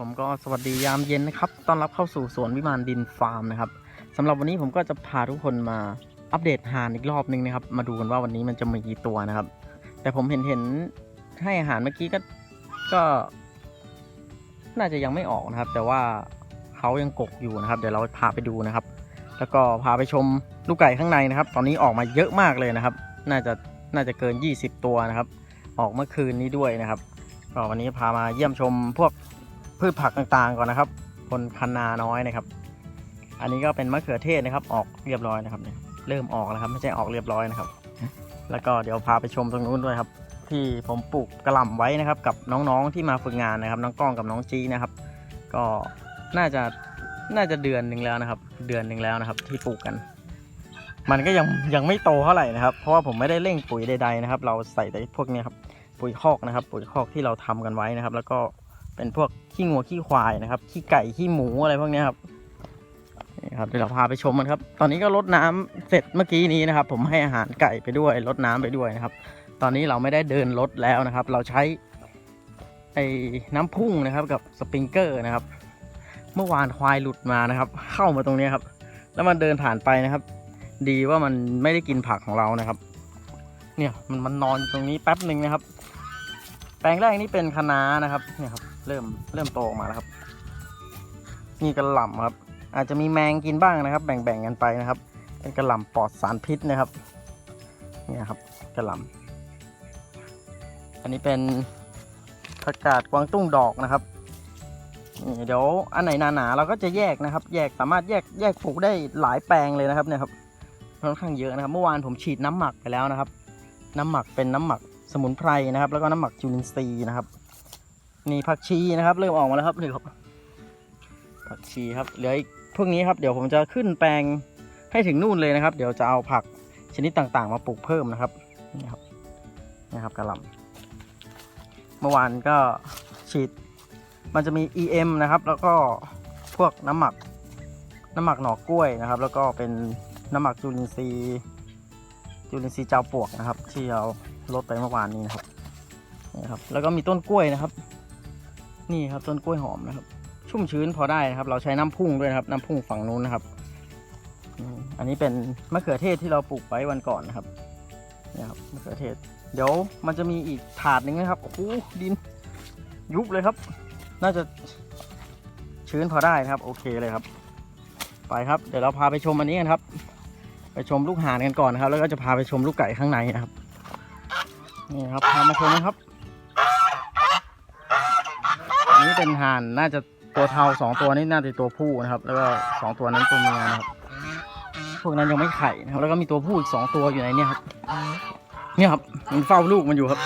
ผมก็สวัสดียามเย็นนะครับต้อนรับเข้าสู่สวนวิมานดินฟาร์มนะครับสำหรับวันนี้ผมก็จะพาทุกคนมาอัปเดตหานอีกรอบนึงนะครับ มาดูกันว่าวันนี้มันจะมีกี่ตัวนะครับ แต่ผมเห็นเห็นให้อาหารเมื่อกี้ก็ก็ น่าจะยังไม่ออกนะครับ แต่ว่าเขายังกกอยู่นะครับ เดี๋ยวเราพาไปดูนะครับ แล้วก็พาไปชมลูกไก่ข้างในนะครับ ตอนนี้ออกมาเยอะมากเลยนะครับ น่าจะน่าจะเกิน 20 ตัวนะครับ ออกเมื่อคืนนี้ด้วยนะครับก็วันนี้พามาเยี่ยมชมพวก พืชผักต่างๆก่อนนะครับ บนคันนาน้อยนะครับ อันนี้ก็เป็นมะเขือเทศนะครับ ออกเรียบร้อยนะครับเนี่ยเริ่มออกแล้วครับไม่ใช่ออกเรียบร้อยนะครับ แล้วก็เดี๋ยวพาไปชมตรงนู้นด้วยครับ ที่ผมปลูกกระหล่ำไว้นะครับ กับน้องๆที่มาฝึกงานนะครับ น้องก้องกับน้องจีนะครับ ก็น่าจะน่าจะเดือนหนึ่งแล้วนะครับ เดือนหนึ่งแล้วนะครับ ที่ปลูกกัน มันก็ยังยังไม่โตเท่าไหร่นะครับ เพราะว่าผมไม่ได้เร่งปุ๋ยใดๆนะครับ เราใส่แต่พวกนี้ครับปุ๋ยคอกนะครับ ปุ๋ยคอกที่เราทำกันไว้นะครับ แล้วก็ เป็นพวกขี้งัวขี้ควายนะครับ ขี้ไก่ขี้หมูอะไรพวกนี้ครับนี่ครับเดี๋ยวเราพาไปชมกันครับ ตอนนี้ก็รดน้ำเสร็จเมื่อกี้นี้นะครับ ผมให้อาหารไก่ไปด้วยรดน้ำไปด้วยนะครับ ตอนนี้เราไม่ได้เดินรถแล้วนะครับ เราใช้ไอ้น้ำพุ่งนะครับกับสปริงเกอร์นะครับ เมื่อวานควายหลุดมานะครับ เข้ามาตรงนี้ครับ แล้วมันเดินผ่านไปนะครับ ดีว่ามันไม่ได้กินผักของเรานะครับ เนี่ยมันมันนอนอยู่ตรงนี้แป๊บหนึ่งนะครับ แปลงแรกนี่เป็นคะน้านะครับ เนี่ยครับ เริ่มเริ่มโตออกมาแล้วครับ นี่กระหล่ำครับ อาจจะมีแมงกินบ้างนะครับ แบ่งๆกันไปนะครับ เป็นกระหล่ำปลอดสารพิษนะครับเนี่ยครับกระหล่ำอันนี้เป็นผักกาดกวางตุ้งดอกนะครับนี่เดี๋ยวอันไหนหนาๆเราก็จะแยกนะครับ แยกสามารถแยกแยกปลูกได้หลายแปลงเลยนะครับเนี่ยครับค่อนข้างเยอะนะครับ เมื่อวานผมฉีดน้ำหมักไปแล้วนะครับ น้ำหมักเป็นน้ำหมักสมุนไพรนะครับ แล้วก็น้ำหมักจุลินทรีย์นะครับ นี่ผักชีนะครับ เริ่มออกมาแล้วครับนี่ครับผักชีครับเหลืออีกพวกนี้ครับเดี๋ยวผมจะขึ้นแปลงให้ถึงนู่นเลยนะครับ เดี๋ยวจะเอาผักชนิดต่างๆ มาปลูกเพิ่มนะครับนี่ครับนี่ครับกระหล่ำเมื่อวานก็ฉีด มันจะมี EM นะครับ แล้วก็พวกน้ำหมักน้ำหมักหน่อกล้วยนะครับ แล้วก็เป็นน้ำหมักจุลินทรีย์จุลินทรีย์เจ้าปวกนะครับ ที่เราลดไปเมื่อวานนี้นะครับนี่ครับ แล้วก็มีต้นกล้วยนะครับ นี่ครับต้นกล้วยหอมนะครับ ชุ่มชื้นพอได้นะครับ เราใช้น้ำพุ่งด้วยนะครับ น้ำพุ่งฝั่งนู้นนะครับ อันนี้เป็นมะเขือเทศที่เราปลูกไว้วันก่อนนะครับนี่ครับมะเขือเทศ เดี๋ยวมันจะมีอีกถาดหนึ่งนะครับโอ้โหดินยุบเลยครับ น่าจะชื้นพอได้นะครับ โอเคเลยครับ ไปครับเดี๋ยวเราพาไปชมอันนี้กันครับ ไปชมลูกห่านกันก่อนนะครับ แล้วก็จะพาไปชมลูกไก่ข้างในนะครับนี่ครับพามาชมนะครับอันนี้ เป็นห่านน่าจะตัวเทาสองตัวนี้น่าจะตัวผู้นะครับ แล้วก็สองตัวนั้นตัวเมียนะครับ พวกนั้นยังไม่ไข่นะครับ แล้วก็มีตัวผู้อีกสองตัวอยู่ในเนี้ครับ เนี่ยครับมันเฝ้าลูกมันอยู่ครับ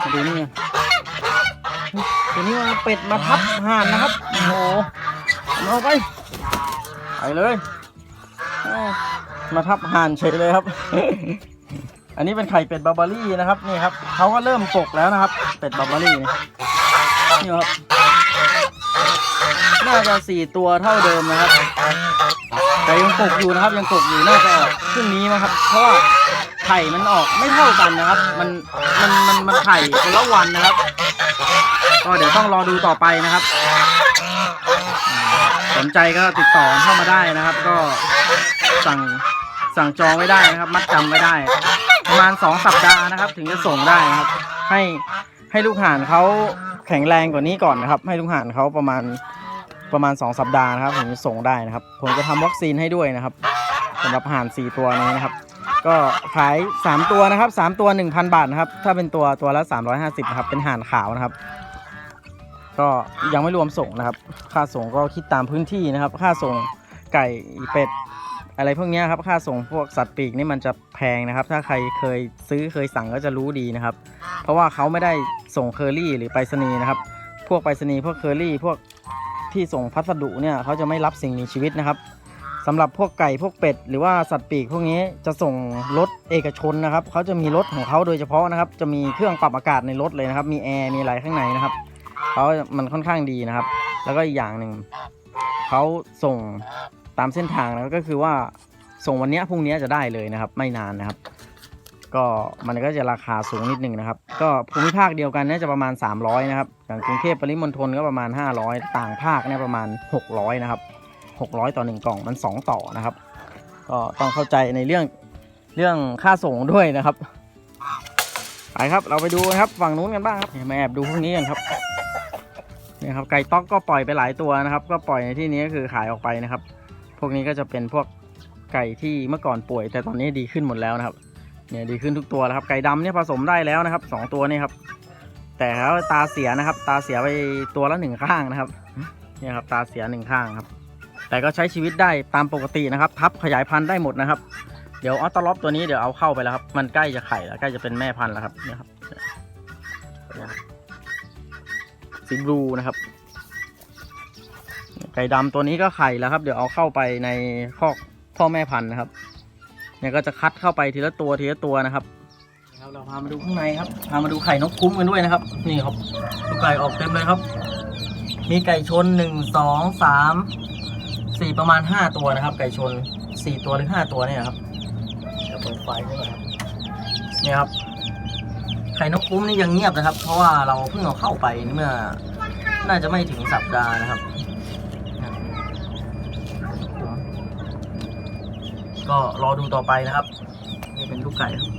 มาดูนี่ไงตัวนี้มันเป็ดมาทับห่านนะครับ โอ้โหเอาไปไปเลย มาทับห่านเฉยเลยครับ อันนี้เป็นไข่เป็ดบาร์บารี่นะครับนี่ครับเขาก็เริ่มกกแล้วนะครับ เป็ดบาร์บารี่นี่ครับน่าจะสี่ตัวเท่าเดิมนะครับ แต่ยังกกอยู่นะครับ ยังกกอยู่น่าจะออกพรุ่งนี้นะครับ เพราะว่าไข่มันออกไม่เท่ากันนะครับ มันมันมันมันไข่คนละวันนะครับ ก็เดี๋ยวต้องรอดูต่อไปนะครับ สนใจก็ติดต่อเข้ามาได้นะครับ ก็สั่ง สั่งจองไว้ได้นะครับ มัดจำไว้ได้ ประมาณสองสัปดาห์นะครับ ถึงจะส่งได้นะครับ ให้ให้ลูกห่านเขาแข็งแรงกว่านี้ก่อนนะครับ ให้ลูกห่านเขาประมาณประมาณสองสัปดาห์นะครับถึงจะส่งได้นะครับ ผมจะทำวัคซีนให้ด้วยนะครับสำหรับห่านสี่ตัวนี้นะครับ ก็ขายสามตัวนะครับสามตัวหนึ่งพันบาทนะครับ ถ้าเป็นตัวตัวละสามร้อยห้าสิบนะครับ เป็นห่านขาวนะครับ ก็ยังไม่รวมส่งนะครับ ค่าส่งก็คิดตามพื้นที่นะครับ ค่าส่งไก่เป็ด อะไรพวกเนี้ยครับค่าส่งพวกสัตว์ปีกนี่มันจะแพงนะครับ ถ้าใครเคยซื้อเคยสั่งก็จะรู้ดีนะครับ เพราะว่าเขาไม่ได้ส่งเคอรี่หรือไปรษณีย์นะครับ พวกไปรษณีย์พวกเคอรี่พวกที่ส่งพัสดุเนี่ยเขาจะไม่รับสิ่งมีชีวิตนะครับสำหรับพวกไก่พวกเป็ด หรือว่าสัตว์ปีกพวกนี้จะส่งรถเอกชนนะครับเขาจะมีรถของเขาโดยเฉพาะนะครับ จะมีเครื่องปรับอากาศในรถเลยนะครับ มีแอร์มีอะไรข้างในนะครับเขามันค่อนข้างดีนะครับ แล้วก็อีกอย่างหนึ่งเขาส่ง ตามเส้นทางนะก็คือว่าส่งวันนี้พรุ่งนี้จะได้เลยนะครับ ไม่นานนะครับ ก็มันก็จะราคาสูงนิดนึงนะครับ ก็ภูมิภาคเดียวกันนี่ยจะประมาณ 300 นะครับอย่างกรุงเทพปริมณฑลก็ประมาณ 500 ต่างภาคเนี่ยประมาณ 600 นะครับ 600 ต่อ 1 กล่องมัน 2 ต่อนะครับ ก็ต้องเข้าใจในเรื่องเรื่องค่าส่งด้วยนะครับไปครับเราไปดูนะครับฝั่งนู้นกันบ้างครับมาแอบดูพวกนี้กันครับนี่ครับไก่ต๊อกก็ปล่อยไปหลายตัวนะครับ ก็ปล่อยในที่นี้ก็คือขายออกไปนะครับ พวกนี้ก็จะเป็นพวกไก่ที่เมื่อก่อนป่วย แต่ตอนนี้ดีขึ้นหมดแล้วนะครับ เนี่ยดีขึ้นทุกตัวแล้วครับ ไก่ดำเนี่ยผสมได้แล้วนะครับสองตัวนี่ครับ แต่แล้วตาเสียนะครับ ตาเสียไปตัวละหนึ่งข้างนะครับ เนี่ยครับตาเสียหนึ่งข้างครับ แต่ก็ใช้ชีวิตได้ตามปกตินะครับ ทับขยายพันธุ์ได้หมดนะครับ เดี๋ยวออตล็อปตัวนี้เดี๋ยวเอาเข้าไปแล้วครับ มันใกล้จะไข่แล้วใกล้จะเป็นแม่พันธุ์แล้วครับ เนี่ยครับสีบลูนะครับ ไก่ดำตัวนี้ก็ไข่แล้วครับ เดี๋ยวเอาเข้าไปในคอกพ่อแม่พันธุ์นะครับเนี่ยก็จะคัดเข้าไปทีละตัวทีละตัวนะครับครับเราพามาดูข้างในครับ พามาดูไข่นกคุ้มกันด้วยนะครับ นี่ครับดูไก่ออกเต็มเลยครับ มีไก่ชนหนึ่งสองสามสี่ประมาณห้าตัวนะครับ ไก่ชนสี่ตัวหรือห้าตัวเนี่ยครับเดี๋ยวเปิดไฟไว้ก่อนครับเนี่ยครับ ไข่นกคุ้มนี่ยังเงียบนะครับ เพราะว่าเราเพิ่งเอาเข้าไปเมื่อ น่าจะไม่ถึงสัปดาห์นะครับ ก็รอดูต่อไปนะครับ นี่เป็นลูกไก่ครับ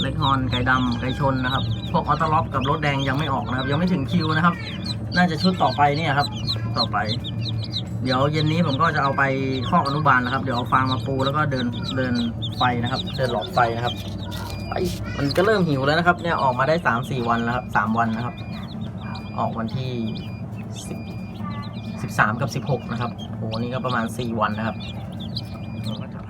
เล็กฮอนไก่ดำไก่ชนนะครับ พวกออตล็อปกับรถแดงยังไม่ออกนะครับ ยังไม่ถึงคิวนะครับ น่าจะชุดต่อไปเนี่ยครับ ต่อไป เดี๋ยวเย็นนี้ผมก็จะเอาไปคอกอนุบาลนะครับ เดี๋ยวเอาฟางมาปูแล้วก็เดินเดินไฟนะครับ เดินหลอดไฟนะครับไปมันก็เริ่มหิวแล้วนะครับ เนี่ยออกมาได้สามสี่วันแล้วครับสามวันนะครับ ออกวันที่สิบสิบสามกับสิบหกนะครับโอ้นี่ก็ประมาณสี่วันนะครับ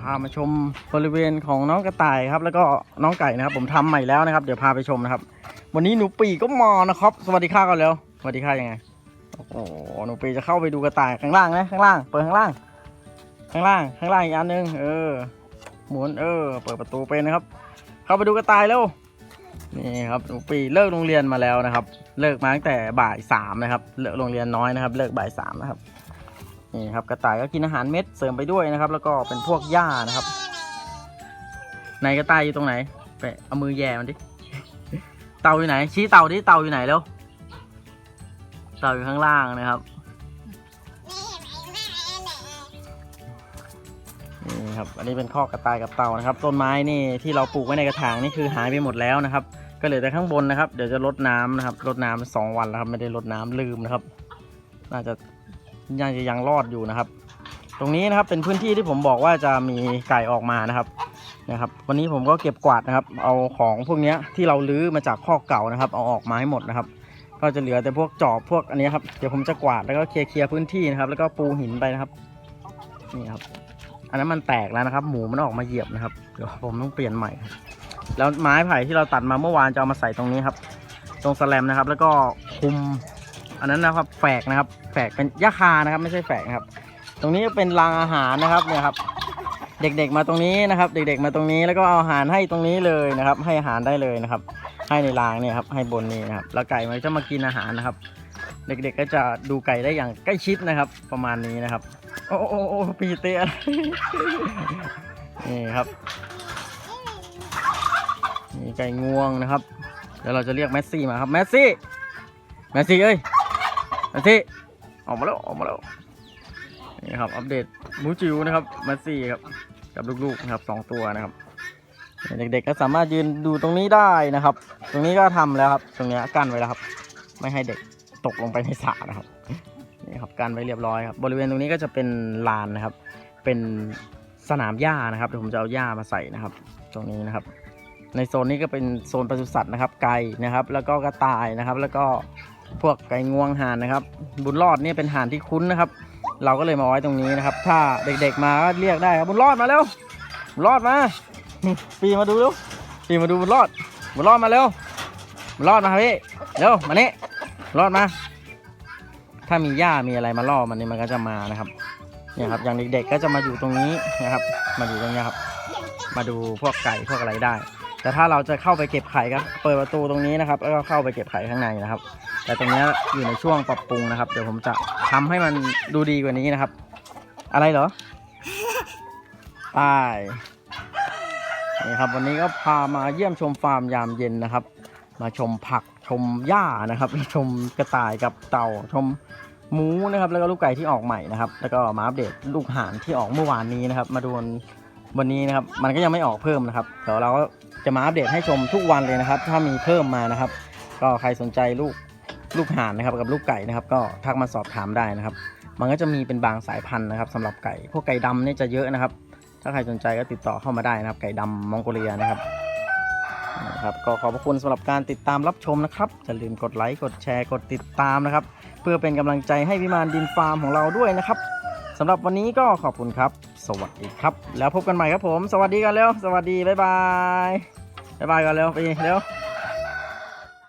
พามาชมบริเวณของน้องกระต่ายครับ แล้วก็น้องไก่นะครับ ผมทำใหม่แล้วนะครับ เดี๋ยวพาไปชมนะครับ วันนี้หนูปีก็มานะครับ สวัสดีค่ะก่อนเร็วสวัสดีค่ะยังไงโอ้โหหนูปีจะเข้าไปดูกระต่ายข้างล่างนะข้างล่าง เปิดข้างล่าง ข้างล่างข้างล่างอีกอันหนึงเออหมุนเออ เปิดประตูเป็นนะครับ เข้าไปดูกระต่ายเร็วนี่ครับหนูปีเลิกโรงเรียนมาแล้วนะครับ เลิกมาตั้งแต่บ่ายสามนะครับเลิกโรงเรียนน้อยนะครับ เลิกบ่ายสามนะครับ นี่ครับกระต่ายก็กินอาหารเม็ดเสริมไปด้วยนะครับ แล้วก็เป็นพวกหญ้านะครับไหนกระต่ายอยู่ตรงไหนไปเอามือแย่มันดิเต่าอยู่ไหน ชี้เต่าดิเต่าอยู่ไหนเร็วเต่าอยู่ข้างล่างนะครับนี่ครับ อันนี้เป็นข้อกระต่ายกับเต่านะครับ ต้นไม้นี่ที่เราปลูกไว้ในกระถางนี่คือหายไปหมดแล้วนะครับ ก็เหลือแต่ข้างบนนะครับ เดี๋ยวจะรดน้ำนะครับรดน้ำสองวันแล้วครับ ไม่ได้รดน้ำลืมนะครับ น่าจะ น่าจะยังรอดอยู่นะครับ ตรงนี้นะครับเป็นพื้นที่ที่ผมบอกว่าจะมีไก่ออกมานะครับนะครับ วันนี้ผมก็เก็บกวาดนะครับ เอาของพวกนี้ที่เราลื้อมาจากข้อเก่านะครับ เอาออกมาให้หมดนะครับ ก็จะเหลือแต่พวกจอบพวกอันนี้ครับเดี๋ยวผมจะกวาดแล้วก็เคลียร์เคลียร์พื้นที่นะครับ แล้วก็ปูหินไปนะครับนี่ครับ อันนั้นมันแตกแล้วนะครับ หมูมันออกมาเหยียบนะครับเดี๋ยวผมต้องเปลี่ยนใหม่ครับแล้วไม้ไผ่ที่เราตัดมาเมื่อวานจะเอามาใส่ตรงนี้ครับ ตรงสแลมนะครับ แล้วก็คุม อันนั้นนะครับแฝกนะครับ แฝกเป็นหญ้าคานะครับ ไม่ใช่แฝกนะครับ ตรงนี้เป็นรางอาหารนะครับเนี่ยครับ เด็กๆมาตรงนี้นะครับ เด็ก ๆ มาตรงนี้แล้วก็เอาอาหารให้ตรงนี้เลยนะครับ ให้อาหารได้เลยนะครับ ให้ในรางเนี่ยครับให้บนนี้นะครับ แล้วไก่มันจะมากินอาหารนะครับ เด็กๆก็จะดูไก่ได้อย่างใกล้ชิดนะครับ ประมาณนี้นะครับ โอ้โอ้โอ้ปีเตะนี่ครับนี่ไก่งวงนะครับเดี๋ยวเราจะเรียกแมสซี่มาครับแมสซี่แมสซี่เอ้ย มสซี่ออกมาแล้วออกมาแล้วนี่ครับ อัปเดตหมูจิ๋วนะครับมสซี่ครับกับลูกๆนะครับสองตัวนะครับเด็กๆก็สามารถยืนดูตรงนี้ได้นะครับ ตรงนี้ก็ทำแล้วครับ ตรงเนี้ยกั้นไว้แล้วครับ ไม่ให้เด็กตกลงไปในสระนะครับนี่ครับกั้นไว้เรียบร้อยครับบริเวณตรงนี้ก็จะเป็นลานนะครับ เป็นสนามหญ้านะครับเดี๋ยวผมจะเอาหญ้ามาใส่นะครับ ตรงนี้นะครับ ในโซนนี้ก็เป็นโซนปศุสัตว์นะครับ ไก่นะครับ แล้วก็กระต่ายนะครับ แล้วก็ พวกไก่งวงห่านนะครับ บุญรอดเนี่ยเป็นห่านที่คุ้นนะครับ เราก็เลยมาไว้ตรงนี้นะครับ ถ้าเด็กๆมาก็เรียกได้ครับบุญรอดมาเร็วบุญรอดมาปีมาดูเร็วปีมาดูบุญรอดบุญรอดมาเร็วบุญรอดมาครับพี่เร็วมานี่บุญรอดมาถ้ามีหญ้ามีอะไรมาล่อมันนี่มันก็จะมานะครับเนี่ยครับอย่างเด็กๆก็จะมาอยู่ตรงนี้นะครับ มาอยู่ตรงนี้ครับ มาดูพวกไก่พวกอะไรได้ แต่ถ้าเราจะเข้าไปเก็บไข่ก็เปิดประตูตรงนี้นะครับ แล้วก็เข้าไปเก็บไข่ข้างในนะครับ แต่ตรงนี้อยู่ในช่วงปรับปรุงนะครับ เดี๋ยวผมจะทำให้มันดูดีกว่านี้นะครับ อะไรเหรอไปไปนี่ครับ วันนี้ก็พามาเยี่ยมชมฟาร์มยามเย็นนะครับ มาชมผักชมหญ้านะครับ ชมกระต่ายกับเต่าชมหมูนะครับ แล้วก็ลูกไก่ที่ออกใหม่นะครับ แล้วก็มาอัปเดตลูกห่านที่ออกเมื่อวานนี้นะครับ มาดู วันนี้นะครับมันก็ยังไม่ออกเพิ่มนะครับเดี๋ยวเราก็จะมาอัปเดตให้ชมทุกวันเลยนะครับ ถ้ามีเพิ่มมานะครับ ก็ใครสนใจลูกลูกห่านนะครับกับลูกไก่นะครับ ก็ทักมาสอบถามได้นะครับ มันก็จะมีเป็นบางสายพันธุ์นะครับสำหรับไก่พวกไก่ดำเนี่ยจะเยอะนะครับ ถ้าใครสนใจก็ติดต่อเข้ามาได้นะครับ ไก่ดำมองโกเลียนะครับนะครับก็ขอบพระคุณสำหรับการติดตามรับชมนะครับอย่าลืมกดไลค์กดแชร์กดติดตามนะครับ เพื่อเป็นกำลังใจให้วิมานดินฟาร์มของเราด้วยนะครับสำหรับวันนี้ก็ขอบคุณครับ สวัสดีครับ แล้วพบกันใหม่ครับผม สวัสดีกันเร็ว สวัสดี บ๊ายบาย บ๊ายบายกันเร็ว ไปเร็ว